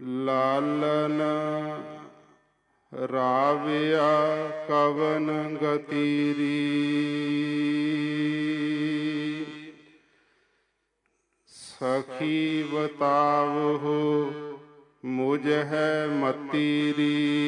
ਲਾਲਨ ਰਾਵਿਆ ਕਵਨ ਗਤੀਰੀ। ਸਖੀ ਬਤਾਵਹੁ ਮੁਝ ਹੈ ਮਤੀਰੀ।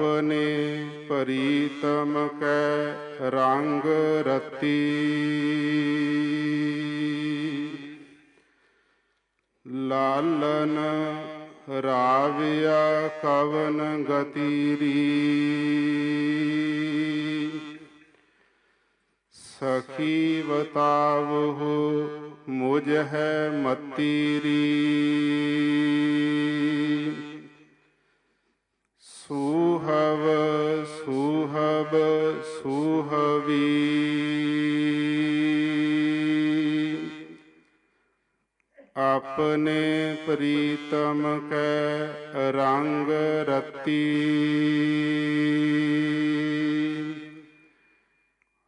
ਆਪਣੇ ਪ੍ਰੀਤਮ ਕੈ ਰੰਗ ਰਤੀ। ਲਾਲਨ ਰਾਵਿਆ ਕਵਨ ਗਤੀਰੀ ਸਖੀ ਬਤਾਵਹੁ ਮੁਝ ਹੈ ਮਤੀਰੀ ਸੂਹਵ ਆਪਣੇ ਪ੍ਰੀਤਮ ਕੈ ਰੰਗ ਰਤੀ।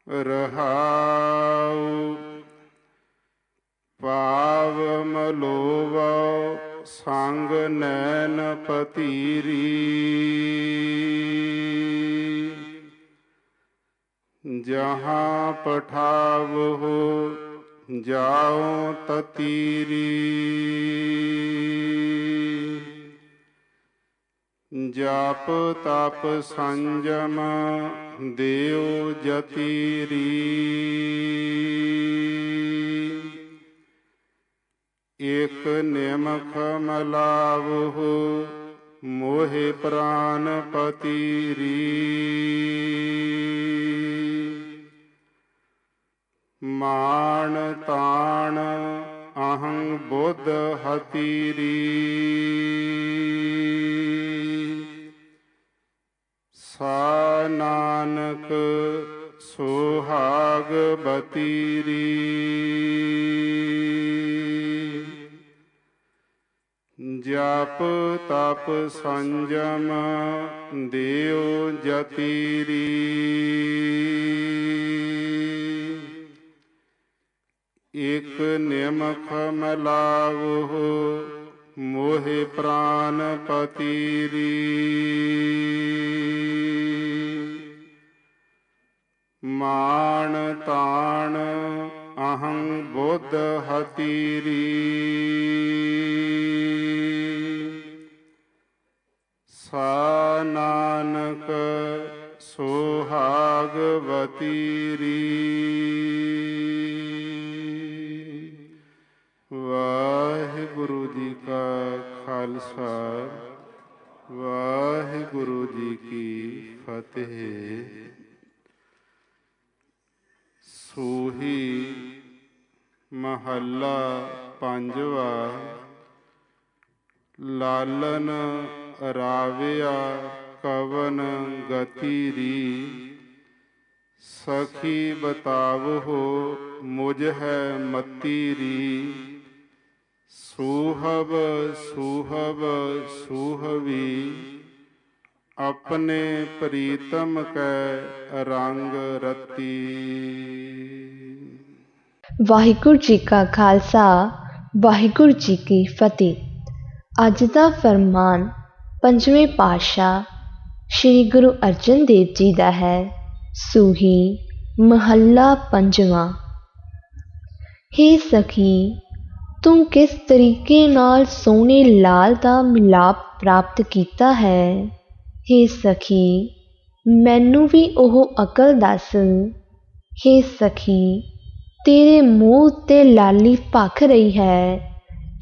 ਰਹਾਉ ਪਾਵ ਮਲੋਵ ਸੰਗ ਨੈਣ ਪਤੀਰੀ। ਜਹਾਂ ਪਠਾਵਹੁ ਜਾਉ ਤਤੀਰੀ। ਜਾਪ ਤਪ ਸੰਜਮ ਦੇਉ ਜਤੀਰੀ। ਇਕ ਨਿਮਖ ਮਲਾਵਹੁ ਮੋਹਿ ਪ੍ਰਾਨ ਪਤੀਰੀ ਮਾਣ ਤਾਣ ਅਹੰ ਬੁੱਧ ਹਤੀਰੀ। ਸਾ ਨਾਨਕ ਸੁਹਾਗ ਬਤੀਰੀ। ਜਪ ਤਪ ਸੰਜਮ ਦੇਉ ਜਤੀਰੀ। ਇਕ ਨਿਮਖ ਮਲਾਵਹੁ ਮੋਹਿ ਪ੍ਰਾਨ ਪਤੀਰੀ ਮਾਣ ਤਾਣ ਅਹੰ ਬੁੱਧ ਹਤੀਰੀ। ਸਾ ਨਾਨਕ ਸੁਹਾਗ ਜੀ ਕਾ ਖਾਲਸਾ, ਵਾਹਿਗੁਰੂ ਜੀ ਕੀ ਫਤਿਹ। ਸੂਹੀ ਮਹੱਲਾ ਪੰਜਵਾ, ਲਾਲਨ ਰਾਵਿਆ ਕਵਨ ਗਤੀਰੀ ਸਖੀ ਬਤਾਵਹੁ, ਮੁਝ ਹੈ ਮਤੀਰੀ ਸੂਹਬ ਸੂਹਬ ਸੂਹਵੀ, ਆਪਣੇ ਪ੍ਰੀਤਮ ਕੈ ਰੰਗ ਰਤੀ। ਵਾਹਿਗੁਰੂ ਜੀ ਕਾ ਖਾਲਸਾ, ਵਾਹਿਗੁਰੂ ਜੀ ਕੀ ਫਤਿਹ। ਅੱਜ ਦਾ ਫਰਮਾਨ ਪੰਜਵੇਂ ਪਾਤਸ਼ਾਹ ਸ੍ਰੀ ਗੁਰੂ ਅਰਜਨ ਦੇਵ ਜੀ ਦਾ ਹੈ, ਸੂਹੀ ਮਹੱਲਾ ਪੰਜਵਾਂ। ਹੇ ਸਖੀ ਤੂੰ ਕਿਸ ਤਰੀਕੇ ਨਾਲ ਸੋਹਣੇ ਲਾਲ ਦਾ ਮਿਲਾਪ ਪ੍ਰਾਪਤ ਕੀਤਾ ਹੈ? ਹੇ ਸਖੀ, ਮੈਨੂੰ ਵੀ ਉਹ ਅਕਲ ਦੱਸ। ਹੇ ਸਖੀ, ਤੇਰੇ ਮੂੰਹ ਉੱਤੇ ਲਾਲੀ ਭਖ ਰਹੀ ਹੈ।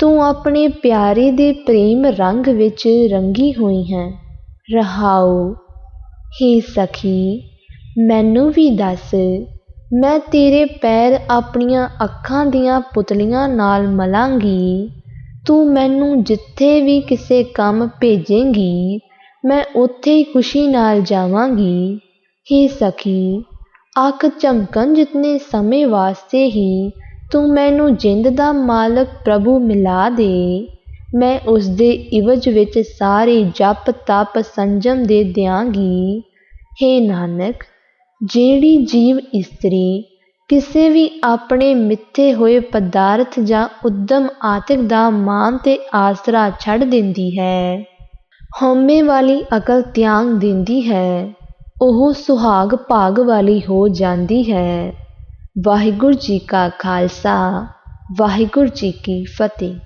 ਤੂੰ ਆਪਣੇ ਪਿਆਰੇ ਦੇ ਪ੍ਰੇਮ ਰੰਗ ਵਿੱਚ ਰੰਗੀ ਹੋਈ ਹੈ। ਰਹਾਉ। ਹੇ ਸਖੀ, ਮੈਨੂੰ ਵੀ ਦੱਸ। ਮੈਂ ਤੇਰੇ ਪੈਰ ਆਪਣੀਆਂ ਅੱਖਾਂ ਦੀਆਂ ਪੁਤਲੀਆਂ ਨਾਲ ਮਲਾਂਗੀ। ਤੂੰ ਮੈਨੂੰ ਜਿੱਥੇ ਵੀ ਕਿਸੇ ਕੰਮ ਭੇਜੇਂਗੀ, ਮੈਂ ਉੱਥੇ ਹੀ ਖੁਸ਼ੀ ਨਾਲ ਜਾਵਾਂਗੀ। ਹੇ ਸਖੀ, ਅੱਖ ਝਮਕਣ ਜਿਤਨੇ ਸਮੇਂ ਵਾਸਤੇ ਹੀ ਤੂੰ ਮੈਨੂੰ ਜਿੰਦ ਦਾ ਮਾਲਕ ਪ੍ਰਭੂ ਮਿਲਾ ਦੇ। ਮੈਂ ਉਸ ਦੇ ਇਵਜ ਵਿੱਚ ਸਾਰੇ ਜਪ ਤਪ ਸੰਜਮ ਦੇ ਦਿਆਂਗੀ। ਹੇ ਨਾਨਕ ਜਿਹੜੀ ਜੀਵ ਇਸਤਰੀ ਕਿਸੇ ਵੀ ਆਪਣੇ ਮਿੱਥੇ ਹੋਏ ਪਦਾਰਥ ਜਾਂ ਉਦਮ ਆਤਿਕ ਦਾ ਮਾਨ ਤੇ ਆਸਰਾ ਛੱਡ ਦਿੰਦੀ ਹੈ। ਹਉਮੈ ਵਾਲੀ ਅਕਲ ਤਿਆਗ ਦਿੰਦੀ ਹੈ। ਉਹ ਸੁਹਾਗ ਭਾਗ ਵਾਲੀ ਹੋ ਜਾਂਦੀ ਹੈ। ਵਾਹਿਗੁਰੂ ਜੀ ਕਾ ਖਾਲਸਾ, ਵਾਹਿਗੁਰੂ ਜੀ ਕੀ ਫਤਿਹ।